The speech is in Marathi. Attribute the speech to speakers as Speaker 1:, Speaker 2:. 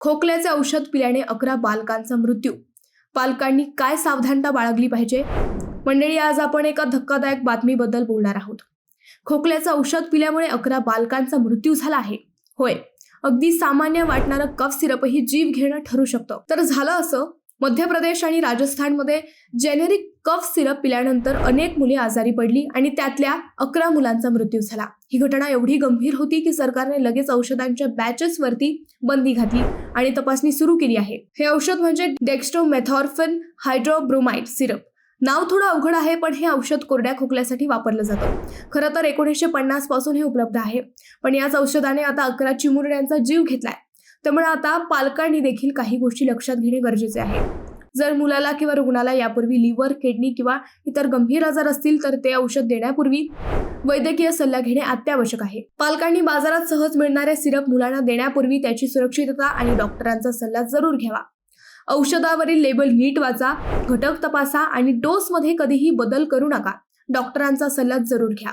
Speaker 1: खोकल्याचे औषध पिल्याने अकरा बालकांचा मृत्यू. पालकांनी काय सावधानता बाळगली पाहिजे? मंडळी आज आपण एका धक्कादायक बातमीबद्दल बोलणार आहोत. खोकल्याचं औषध पिल्यामुळे अकरा बालकांचा मृत्यू झाला आहे. होय अगदी सामान्य वाटणारं कफ सिरपही जीव घेणं ठरू शकतं. तर झालं असं? मध्य प्रदेश आणि राजस्थानमध्ये जेनेरिक कफ सिरप पिल्यानंतर अनेक मुले आजारी पडली आणि त्यातल्या अकरा मुलांचा मृत्यू झाला. ही घटना एवढी गंभीर होती की सरकारने लगेच औषधांच्या बॅचेसवरती बंदी घातली आणि तपासणी सुरू केली आहे. हे औषध म्हणजे डेक्स्ट्रोमेथॉर्फिन हायड्रोब्रोमाइड सिरप नाव थोडं अवघड आहे पण हे औषध कोरड्या खोकल्यासाठी वापरलं जातं. खरं तर एकोणीसशे पन्नासपासून हे उपलब्ध आहे. पण याच औषधाने आता अकरा चिमुरड्यांचा जीव घेतलाय. त्यामुळे आता पालकांनी देखील काही गोष्टी लक्षात घेणे गरजेचे आहे. जर मुलाला किंवा रुग्णाला यापूर्वी लिव्हर किडनी किंवा इतर गंभीर आजार असतील तर ते औषध देण्यापूर्वी वैद्यकीय सल्ला घेणे अत्यावश्यक आहे. पालकांनी बाजारात सहज मिळणारे सिरप मुलांना देण्यापूर्वी त्याची सुरक्षितता आणि डॉक्टरांचा सल्ला जरूर घ्यावा. औषधावरील लेबल नीट वाचा घटक तपासा आणि डोसमध्ये कधीही बदल करू नका. डॉक्टरांचा सल्ला जरूर घ्या.